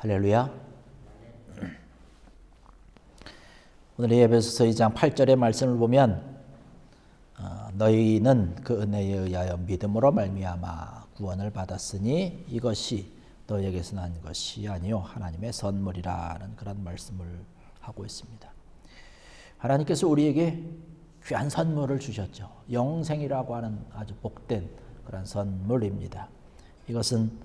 할렐루야. 오늘 예배소서 2장 8절의 말씀을 보면 어, 너희는 그 은혜에 의하여 믿음으로 말미암아 구원을 받았으니 이것이 너희에게서 난 것이 아니요 하나님의 선물이라는 그런 말씀을 하고 있습니다. 하나님께서 우리에게 귀한 선물을 주셨죠. 영생이라고 하는 아주 복된 그런 선물입니다. 이것은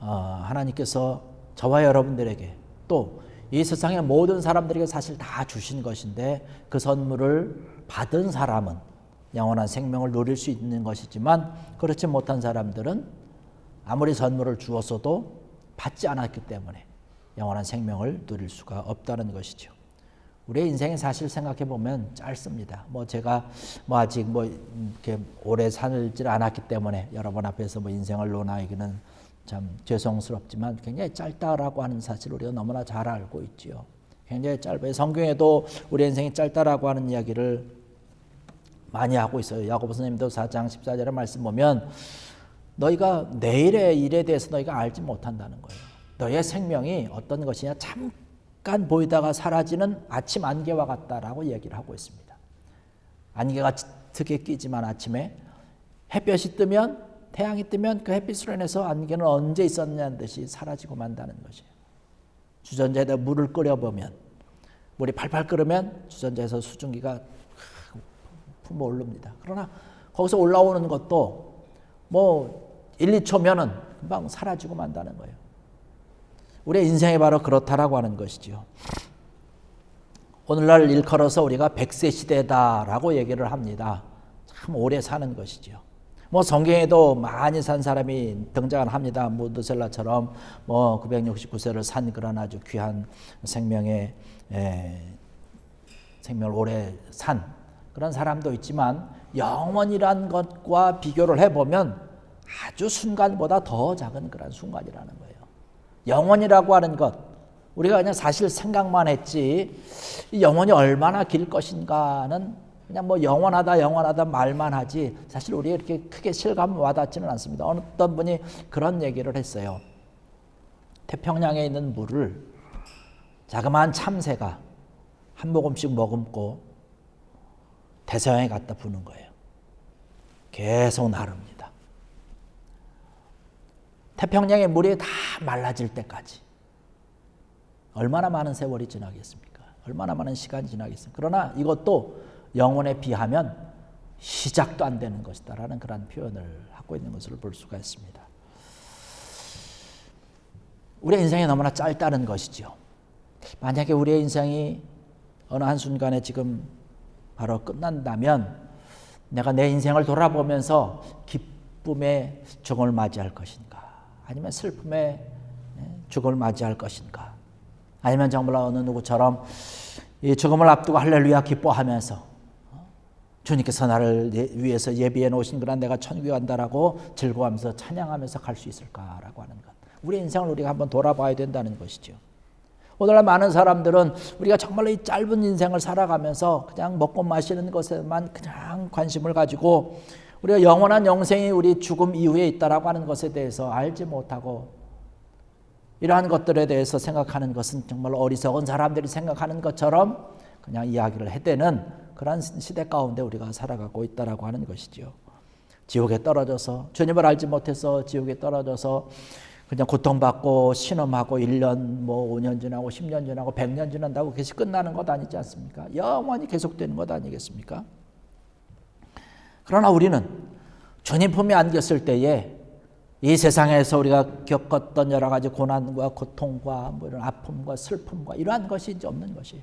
어, 하나님께서 저와 여러분들에게 또 이 세상의 모든 사람들에게 사실 다 주신 것인데 그 선물을 받은 사람은 영원한 생명을 누릴 수 있는 것이지만 그렇지 못한 사람들은 아무리 선물을 주었어도 받지 않았기 때문에 영원한 생명을 누릴 수가 없다는 것이죠. 우리의 인생이 사실 생각해 보면 짧습니다. 뭐 제가 뭐 아직 뭐 이렇게 오래 살질 않았기 때문에 여러분 앞에서 뭐 인생을 논하기는 참 죄송스럽지만 굉장히 짧다라고 하는 사실을 우리가 너무나 잘 알고 있지요. 굉장히 짧아요. 성경에도 우리 인생이 짧다라고 하는 이야기를 많이 하고 있어요. 야고보 선생님도 4장 14절의 말씀 보면 너희가 내일의 일에 대해서 너희가 알지 못한다는 거예요. 너희의 생명이 어떤 것이냐 잠깐 보이다가 사라지는 아침 안개와 같다라고 얘기를 하고 있습니다. 안개가 특히 끼지만 아침에 햇볕이 뜨면 태양이 뜨면 그 햇빛으로 인해서 안개는 언제 있었냐는 듯이 사라지고 만다는 것이에요. 주전자에다 물을 끓여보면 물이 팔팔 끓으면 주전자에서 수증기가 품어 오릅니다. 그러나 거기서 올라오는 것도 뭐 1, 2초면은 금방 사라지고 만다는 거예요. 우리의 인생이 바로 그렇다라고 하는 것이지요. 오늘날 일컬어서 우리가 100세 시대다라고 얘기를 합니다. 참 오래 사는 것이지요. 뭐 성경에도 많이 산 사람이 등장을 합니다. 무드셀라처럼 뭐 969세를 산 그런 아주 귀한 생명의 에, 생명을 오래 산 그런 사람도 있지만 영원이란 것과 비교를 해보면 아주 순간보다 더 작은 그런 순간이라는 거예요. 영원이라고 하는 것 우리가 그냥 사실 생각만 했지 이 영원이 얼마나 길 것인가는 그냥 뭐 영원하다 영원하다 말만 하지 사실 우리 이렇게 크게 실감 와닿지는 않습니다. 어떤 분이 그런 얘기를 했어요. 태평양에 있는 물을 자그마한 참새가 한 모금씩 머금고 대서양에 갖다 부는 거예요. 계속 나릅니다. 태평양의 물이 다 말라질 때까지 얼마나 많은 세월이 지나겠습니까? 얼마나 많은 시간이 지나겠습니까? 그러나 이것도 영혼에 비하면 시작도 안 되는 것이다라는 그런 표현을 하고 있는 것을 볼 수가 있습니다. 우리의 인생이 너무나 짧다는 것이죠. 만약에 우리의 인생이 어느 한순간에 지금 바로 끝난다면 내가 내 인생을 돌아보면서 기쁨의 죽음을 맞이할 것인가 아니면 슬픔의 죽음을 맞이할 것인가 아니면 정말 어느 누구처럼 이 죽음을 앞두고 할렐루야 기뻐하면서 주님께서 나를 위해서 예비해 놓으신 그런 내가 천국에 간다라고 즐거워하면서 찬양하면서 갈 수 있을까라고 하는 것. 우리 인생을 우리가 한번 돌아봐야 된다는 것이죠. 오늘날 많은 사람들은 우리가 정말로 이 짧은 인생을 살아가면서 그냥 먹고 마시는 것에만 그냥 관심을 가지고 우리가 영원한 영생이 우리 죽음 이후에 있다라고 하는 것에 대해서 알지 못하고 이러한 것들에 대해서 생각하는 것은 정말 어리석은 사람들이 생각하는 것처럼 그냥 이야기를 해대는 그러한 시대 가운데 우리가 살아가고 있다라고 하는 것이지요. 지옥에 떨어져서 주님을 알지 못해서 지옥에 떨어져서 그냥 고통받고 신음하고 1년 뭐 5년 지나고 10년 지나고 100년 지난다고 그것이 끝나는 것 아니지 않습니까? 영원히 계속되는 것 아니겠습니까? 그러나 우리는 주님 품에 안겼을 때에 이 세상에서 우리가 겪었던 여러 가지 고난과 고통과 뭐 이런 아픔과 슬픔과 이러한 것이 이제 없는 것이에요.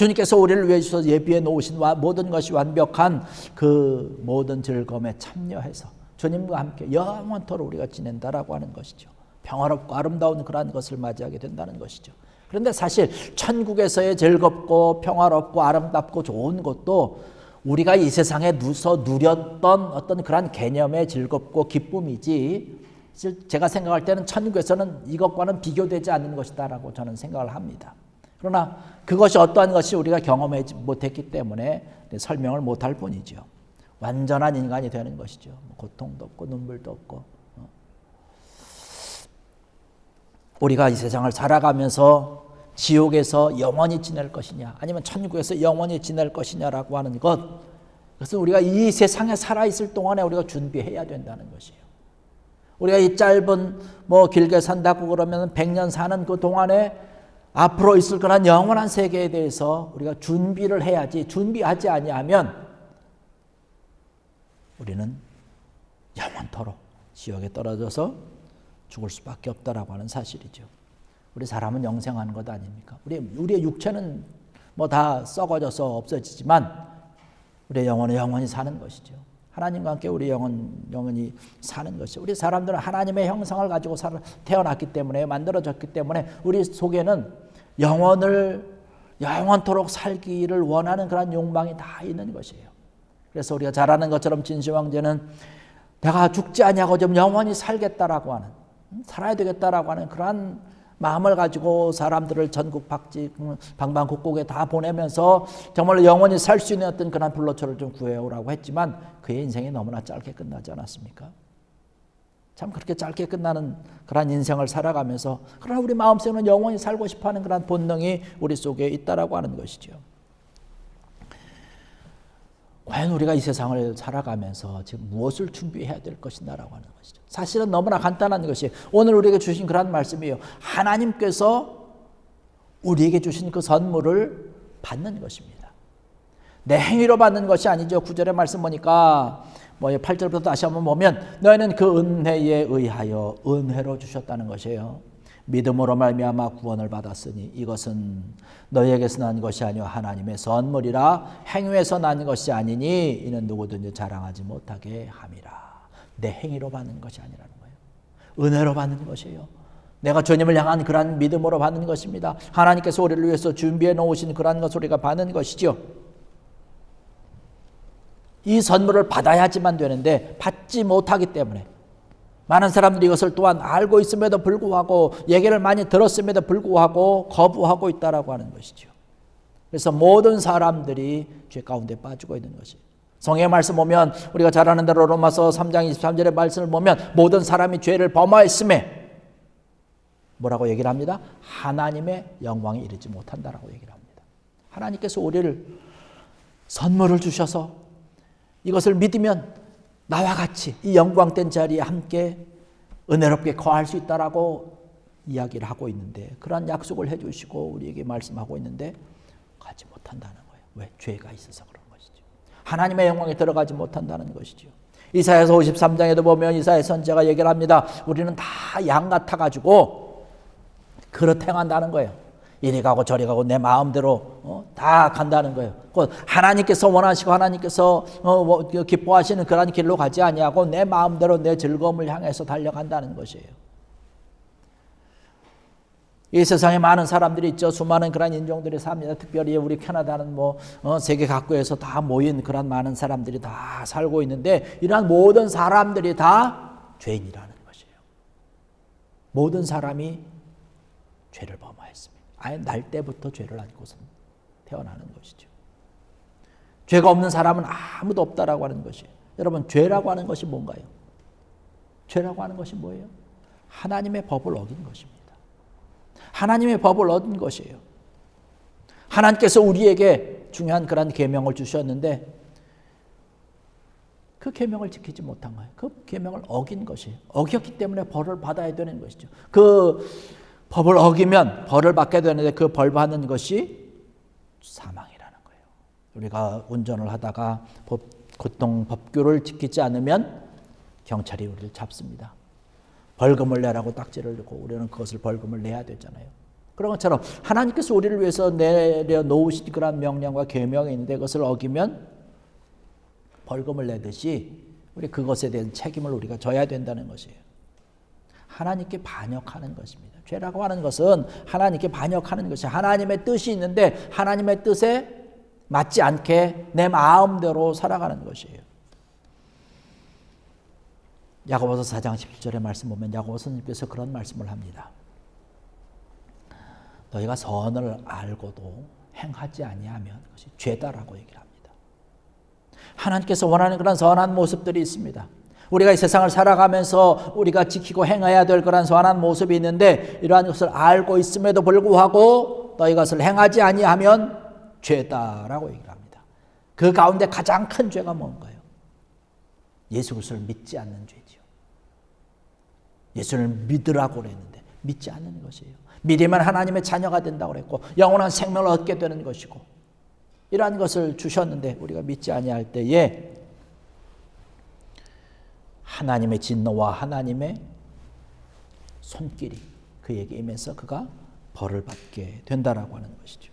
주님께서 우리를 위해서 예비해 놓으신 모든 것이 완벽한 그 모든 즐거움에 참여해서 주님과 함께 영원토록 우리가 지낸다라고 하는 것이죠. 평화롭고 아름다운 그러한 것을 맞이하게 된다는 것이죠. 그런데 사실 천국에서의 즐겁고 평화롭고 아름답고 좋은 것도 우리가 이 세상에 누서 누렸던 어떤 그러한 개념의 즐겁고 기쁨이지 제가 생각할 때는 천국에서는 이것과는 비교되지 않는 것이다라고 저는 생각을 합니다. 그러나 그것이 어떠한 것이 우리가 경험하지 못했기 때문에 설명을 못할 뿐이죠. 완전한 인간이 되는 것이죠. 고통도 없고 눈물도 없고 우리가 이 세상을 살아가면서 지옥에서 영원히 지낼 것이냐 아니면 천국에서 영원히 지낼 것이냐라고 하는 것 그것은 우리가 이 세상에 살아 있을 동안에 우리가 준비해야 된다는 것이에요. 우리가 이 짧은 뭐 길게 산다고 그러면 100년 사는 그 동안에 앞으로 있을 거란 영원한 세계에 대해서 우리가 준비를 해야지 준비하지 아니하면 우리는 영원토록 지옥에 떨어져서 죽을 수밖에 없다라고 하는 사실이죠. 우리 사람은 영생하는 것 아닙니까? 우리 우리의 육체는 뭐 다 썩어져서 없어지지만 우리의 영혼은 영원히 사는 것이죠. 하나님과 함께 우리 영혼 영원히 사는 것이죠. 우리 사람들은 하나님의 형상을 가지고 살아 태어났기 때문에 만들어졌기 때문에 우리 속에는 영혼을 영원토록 살기를 원하는 그런 욕망이 다 있는 것이에요. 그래서 우리가 잘 아는 것처럼 진시 황제는 내가 죽지 아니하고 좀 영원히 살겠다라고 하는 음, 살아야 되겠다라고 하는 그러한 마음을 가지고 사람들을 전국 박지 방방곡곡에 다 보내면서 정말로 영원히 살 수 있는 어떤 그런 불로초를 좀 구해오라고 했지만 그의 인생이 너무나 짧게 끝나지 않았습니까? 참 그렇게 짧게 끝나는 그런 인생을 살아가면서 그러나 우리 마음속에는 영원히 살고 싶어하는 그런 본능이 우리 속에 있다라고 하는 것이죠. 과연 우리가 이 세상을 살아가면서 지금 무엇을 준비해야 될 것이냐라고 하는 것이죠. 사실은 너무나 간단한 것이 오늘 우리에게 주신 그런 말씀이에요. 하나님께서 우리에게 주신 그 선물을 받는 것입니다. 내 행위로 받는 것이 아니죠. 구절의 말씀 보니까 뭐 8절부터 다시 한번 보면 너희는 그 은혜에 의하여 은혜로 주셨다는 것이에요. 믿음으로 말미암아 구원을 받았으니 이것은 너희에게서 난 것이 아니요 하나님의 선물이라 행위에서 난 것이 아니니 이는 누구든지 자랑하지 못하게 함이라. 내 행위로 받는 것이 아니라는 거예요. 은혜로 받는 것이에요. 내가 주님을 향한 그러한 믿음으로 받는 것입니다. 하나님께서 우리를 위해서 준비해 놓으신 그러한 것을 우리가 받는 것이죠. 이 선물을 받아야지만 되는데 받지 못하기 때문에 많은 사람들이 이것을 또한 알고 있음에도 불구하고 얘기를 많이 들었음에도 불구하고 거부하고 있다라고 하는 것이죠. 그래서 모든 사람들이 죄 가운데 빠지고 있는 것이. 성의 말씀 보면 우리가 잘 아는 대로 로마서 3장 23절의 말씀을 보면 모든 사람이 죄를 범하였음에 뭐라고 얘기를 합니다? 하나님의 영광이 이르지 못한다라고 얘기를 합니다. 하나님께서 우리를 선물을 주셔서 이것을 믿으면 나와 같이 이 영광된 자리에 함께 은혜롭게 거할 수 있다라고 이야기를 하고 있는데 그러한 약속을 해주시고 우리에게 말씀하고 있는데 가지 못한다는 거예요. 왜? 죄가 있어서 그런 것이죠. 하나님의 영광에 들어가지 못한다는 것이죠. 이사야서 53장에도 보면 이사야 선지자가 얘기를 합니다. 우리는 다 양 같아 가지고 그렇 행한다는 거예요. 이리 가고 저리 가고 내 마음대로 어? 다 간다는 거예요. 곧 하나님께서 원하시고 하나님께서 어, 뭐, 기뻐하시는 그런 길로 가지 아니하고 내 마음대로 내 즐거움을 향해서 달려간다는 것이에요. 이 세상에 많은 사람들이 있죠. 수많은 그런 인종들이 삽니다. 특별히 우리 캐나다는 뭐 어, 세계 각국에서 다 모인 그런 많은 사람들이 다 살고 있는데 이러한 모든 사람들이 다 죄인이라는 것이에요. 모든 사람이 죄를 범하였습니다. 아예 날 때부터 죄를 안고서 태어나는 것이죠. 죄가 없는 사람은 아무도 없다라고 하는 것이. 여러분 죄라고 하는 것이 뭔가요? 죄라고 하는 것이 뭐예요? 하나님의 법을 어긴 것입니다. 하나님의 법을 어긴 것이에요. 하나님께서 우리에게 중요한 그런 계명을 주셨는데 그 계명을 지키지 못한 거예요. 그 계명을 어긴 것이에요. 어겼기 때문에 벌을 받아야 되는 것이죠. 그 법을 어기면 벌을 받게 되는데 그 벌 받는 것이 사망이라는 거예요. 우리가 운전을 하다가 법, 고통 법규를 지키지 않으면 경찰이 우리를 잡습니다. 벌금을 내라고 딱지를 넣고 우리는 그것을 벌금을 내야 되잖아요. 그런 것처럼 하나님께서 우리를 위해서 내려 놓으신 그런 명령과 계명이 있는데 그것을 어기면 벌금을 내듯이 우리 그것에 대한 책임을 우리가 져야 된다는 것이에요. 하나님께 반역하는 것입니다. 죄라고 하는 것은 하나님께 반역하는 것이 하나님의 뜻이 있는데 하나님의 뜻에 맞지 않게 내 마음대로 살아가는 것이에요. 야고보서 4장 17절의 말씀 보면 야고보 선생님께서 그런 말씀을 합니다. 너희가 선을 알고도 행하지 아니하면 그것이 죄다라고 얘기를 합니다. 하나님께서 원하는 그런 선한 모습들이 있습니다. 우리가 이 세상을 살아가면서 우리가 지키고 행해야 될 그런 선한 모습이 있는데 이러한 것을 알고 있음에도 불구하고 너희 것을 행하지 아니하면 죄다라고 얘기를 합니다. 그 가운데 가장 큰 죄가 뭔가요? 예수 그리스도를 믿지 않는 죄지요. 예수를 믿으라고 그랬는데 믿지 않는 것이에요. 믿으면 하나님의 자녀가 된다고 그랬고 영원한 생명을 얻게 되는 것이고 이러한 것을 주셨는데 우리가 믿지 아니할 때에 하나님의 진노와 하나님의 손길이 그에게 임해서 그가 벌을 받게 된다라고 하는 것이죠.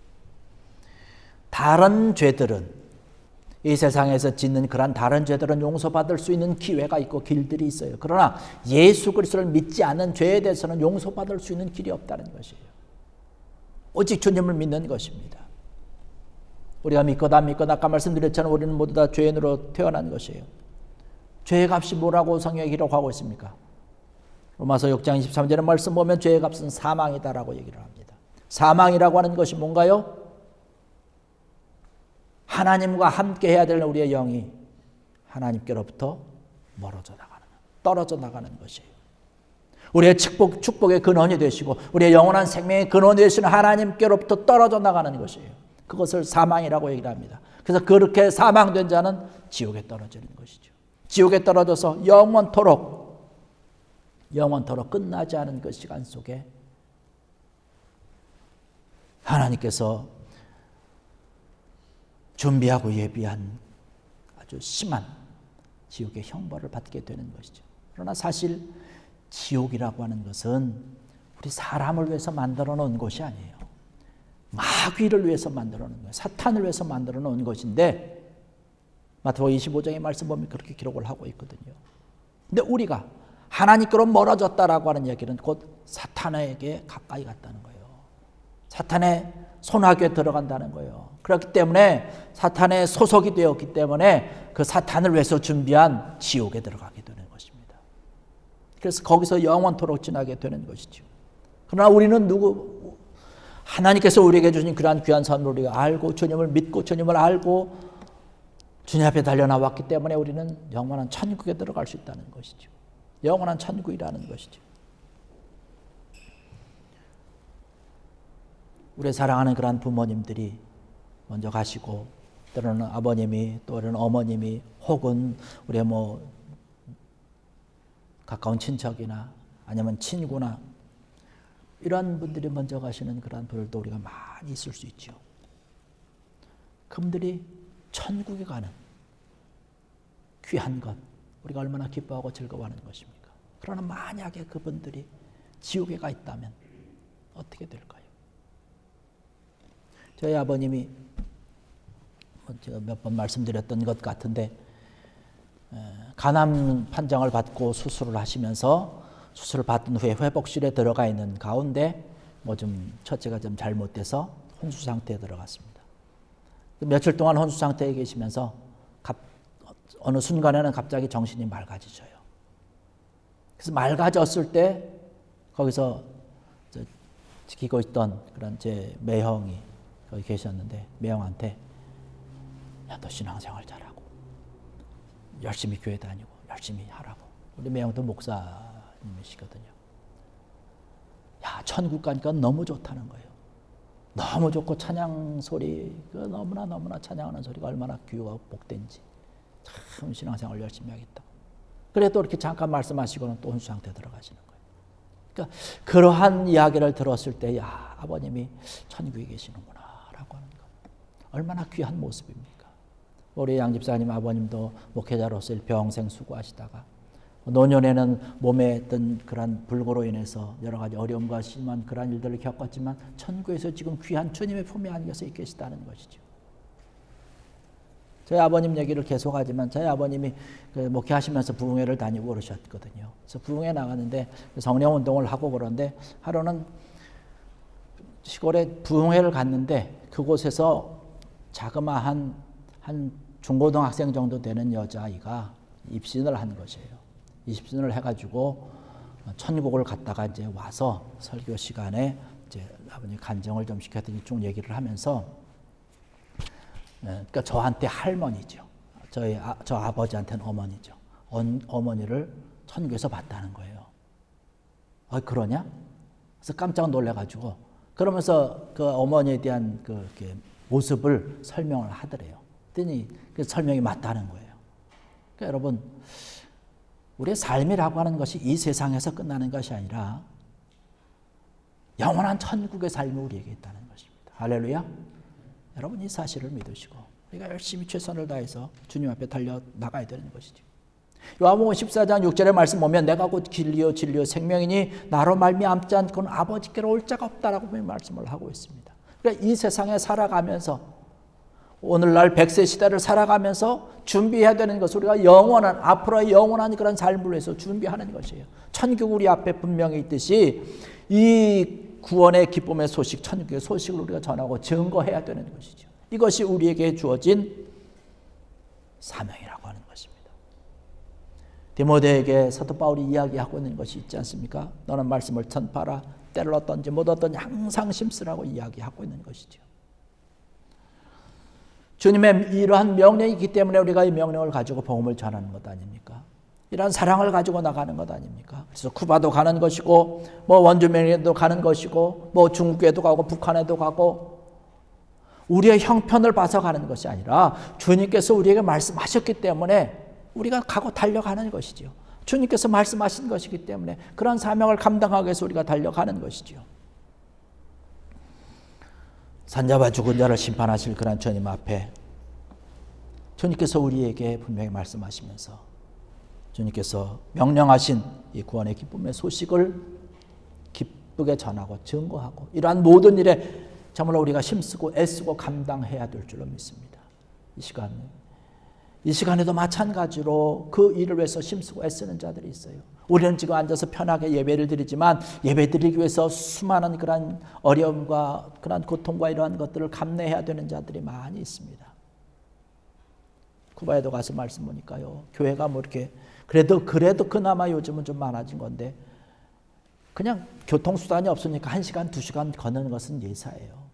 다른 죄들은 이 세상에서 짓는 그런 다른 죄들은 용서받을 수 있는 기회가 있고 길들이 있어요. 그러나 예수 그리스도를 믿지 않는 죄에 대해서는 용서받을 수 있는 길이 없다는 것이에요. 오직 주님을 믿는 것입니다. 우리가 믿거나 믿거나 아까 말씀드렸잖아요. 우리는 모두 다 죄인으로 태어난 것이에요. 죄의 값이 뭐라고 성경에 기록하고 있습니까? 로마서 6장 23절의 말씀 보면 죄의 값은 사망이다라고 얘기를 합니다. 사망이라고 하는 것이 뭔가요? 하나님과 함께 해야 될 우리의 영이 하나님께로부터 멀어져 나가는, 떨어져 나가는 것이에요. 우리의 축복, 축복의 근원이 되시고, 우리의 영원한 생명의 근원이 되시는 하나님께로부터 떨어져 나가는 것이에요. 그것을 사망이라고 얘기를 합니다. 그래서 그렇게 사망된 자는 지옥에 떨어지는 것이죠. 지옥에 떨어져서 영원토록, 영원토록 끝나지 않은 그 시간 속에 하나님께서 준비하고 예비한 아주 심한 지옥의 형벌을 받게 되는 것이죠. 그러나 사실 지옥이라고 하는 것은 우리 사람을 위해서 만들어 놓은 것이 아니에요. 마귀를 위해서 만들어 놓은 거예요. 사탄을 위해서 만들어 놓은 것인데 마태복음 25장의 말씀 보면 그렇게 기록을 하고 있거든요. 근데 우리가 하나님께로 멀어졌다라고 하는 얘기는 곧 사탄에게 가까이 갔다는 거예요. 사탄의 손아귀에 들어간다는 거예요. 그렇기 때문에 사탄의 소속이 되었기 때문에 그 사탄을 위해서 준비한 지옥에 들어가게 되는 것입니다. 그래서 거기서 영원토록 지나게 되는 것이죠. 그러나 우리는 누구 하나님께서 우리에게 주신 그러한 귀한 선물을 우리가 알고 주님을 믿고 주님을 알고 주님 앞에 달려 나왔기 때문에 우리는 영원한 천국에 들어갈 수 있다는 것이죠. 영원한 천국이라는 것이죠. 우리 사랑하는 그러한 부모님들이 먼저 가시고 때로는 아버님이 또는 어머님이 혹은 우리의 뭐 가까운 친척이나 아니면 친구나 이러한 분들이 먼저 가시는 그러한 분들도 우리가 많이 있을 수 있죠. 그분들이 천국에 가는 귀한 것 우리가 얼마나 기뻐하고 즐거워하는 것입니까? 그러나 만약에 그분들이 지옥에 가 있다면 어떻게 될까요? 저희 아버님이 뭐 제가 몇 번 말씀드렸던 것 같은데 간암 판정을 받고 수술을 하시면서 수술을 받은 후에 회복실에 들어가 있는 가운데 뭐 좀 처치가 좀 잘못돼서 혼수 상태에 들어갔습니다. 며칠 동안 혼수 상태에 계시면서 갑, 어느 순간에는 갑자기 정신이 맑아지셔요. 그래서 맑아졌을 때 거기서 지키고 있던 그런 제 매형이 거기 계셨는데 매형한테 야 너 신앙생활 잘하고 열심히 교회 다니고 열심히 하라고 우리 매형도 목사님이시거든요. 야 천국 가니까 너무 좋다는 거예요. 너무 좋고 찬양 소리 그 너무나 너무나 찬양하는 소리가 얼마나 귀하고 복된지 참 신앙생활 열심히 하겠다. 그래 또 이렇게 잠깐 말씀하시고는 또 혼수 상태 들어가시는 거예요. 그러니까 그러한 이야기를 들었을 때 야 아버님이 천국에 계시는구나. 얼마나 귀한 모습입니까? 우리 양 집사님 아버님도 목회자로서 평생 수고하시다가 노년에는 몸에 있던 그런 불고로 인해서 여러 가지 어려움과 심한 그런 일들을 겪었지만 천국에서 지금 귀한 주님의 품에 안겨서 계시다는 것이죠. 저희 아버님 얘기를 계속하지만 저희 아버님이 그 목회하시면서 부흥회를 다니고 그러셨거든요. 그래서 부흥회 나가는데 성령 운동을 하고 그런데 하루는 시골에 부흥회를 갔는데 그곳에서 자그마한 한 중고등학생 정도 되는 여자아이가 입신을 한 것이에요. 입신을 해가지고 천국을 갔다가 이제 와서 설교 시간에 이제 아버님 간정을 좀 시켰더니 쭉 얘기를 하면서 그러니까 저한테 할머니죠. 저희 아, 저 아버지한테는 어머니죠. 언- 어머니를 천국에서 봤다는 거예요. 아 그러냐? 그래서 깜짝 놀래가지고 그러면서 그 어머니에 대한 그 모습을 설명을 하더래요. 그랬더니 그 설명이 맞다는 거예요. 그러니까 여러분 우리의 삶이라고 하는 것이 이 세상에서 끝나는 것이 아니라 영원한 천국의 삶이 우리에게 있다는 것입니다. 할렐루야. 여러분 이 사실을 믿으시고 우리가 열심히 최선을 다해서 주님 앞에 달려 나가야 되는 것이죠. 요한복음 14장 6절의 말씀 보면 내가 곧 길리요 진리요 생명이니 나로 말미암지 않고는 아버지께로 올 자가 없다라고 말씀을 하고 있습니다. 그러니까 이 세상에 살아가면서 오늘날 백세 시대를 살아가면서 준비해야 되는 것은 우리가 영원한 앞으로의 영원한 그런 삶을 위해서 준비하는 것이에요. 천국 우리 앞에 분명히 있듯이 이 구원의 기쁨의 소식, 천국의 소식을 우리가 전하고 증거해야 되는 것이죠. 이것이 우리에게 주어진 사명이라고 하는 것입니다. 디모데에게 사도 바울이 이야기하고 있는 것이 있지 않습니까? 너는 말씀을 전파라 때를 얻든지 못 얻든지 항상 심쓰라고 이야기하고 있는 것이죠. 주님의 이러한 명령이 있기 때문에 우리가 이 명령을 가지고 복음을 전하는 것 아닙니까? 이러한 사랑을 가지고 나가는 것 아닙니까? 그래서 쿠바도 가는 것이고 뭐 원주민에도 가는 것이고 뭐 중국에도 가고 북한에도 가고 우리의 형편을 봐서 가는 것이 아니라 주님께서 우리에게 말씀하셨기 때문에 우리가 가고 달려가는 것이지요. 주님께서 말씀하신 것이기 때문에 그런 사명을 감당하기 위해서 우리가 달려가는 것이지요. 산자와 죽은 자를 심판하실 그런 주님 앞에 주님께서 우리에게 분명히 말씀하시면서 주님께서 명령하신 이 구원의 기쁨의 소식을 기쁘게 전하고 증거하고 이러한 모든 일에 정말로 우리가 힘쓰고 애쓰고 감당해야 될 줄로 믿습니다. 이 시간 이 시간에도 마찬가지로 그 일을 위해서 힘쓰고 애쓰는 자들이 있어요. 우리는 지금 앉아서 편하게 예배를 드리지만 예배 드리기 위해서 수많은 그런 어려움과 그런 고통과 이러한 것들을 감내해야 되는 자들이 많이 있습니다. 쿠바에도 가서 말씀 보니까요. 교회가 뭐 이렇게 그래도 그래도 그나마 요즘은 좀 많아진 건데 그냥 교통수단이 없으니까 1시간, 2시간 걷는 것은 예사예요.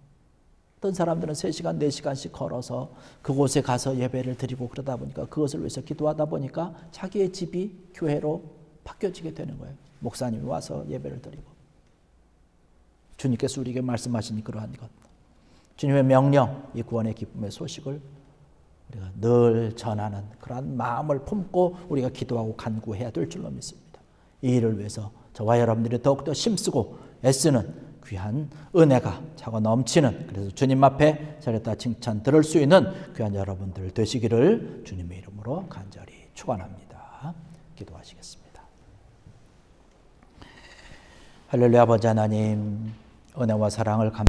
어떤 사람들은 3시간, 4시간씩 걸어서 그곳에 가서 예배를 드리고 그러다 보니까 그것을 위해서 기도하다 보니까 자기의 집이 교회로 바뀌어지게 되는 거예요. 목사님이 와서 예배를 드리고. 주님께서 우리에게 말씀하신 그러한 것. 주님의 명령, 이 구원의 기쁨의 소식을 우리가 늘 전하는 그러한 마음을 품고 우리가 기도하고 간구해야 될 줄로 믿습니다. 이 일을 위해서 저와 여러분들이 더욱더 힘쓰고 애쓰는 귀한 은혜가 차고 넘치는 그래서 주님 앞에 잘했다 칭찬 들을 수 있는 귀한 여러분들 되시기를 주님의 이름으로 간절히 축원합니다. 기도하시겠습니다. 할렐루야 아버지 하나님 은혜와 사랑을 감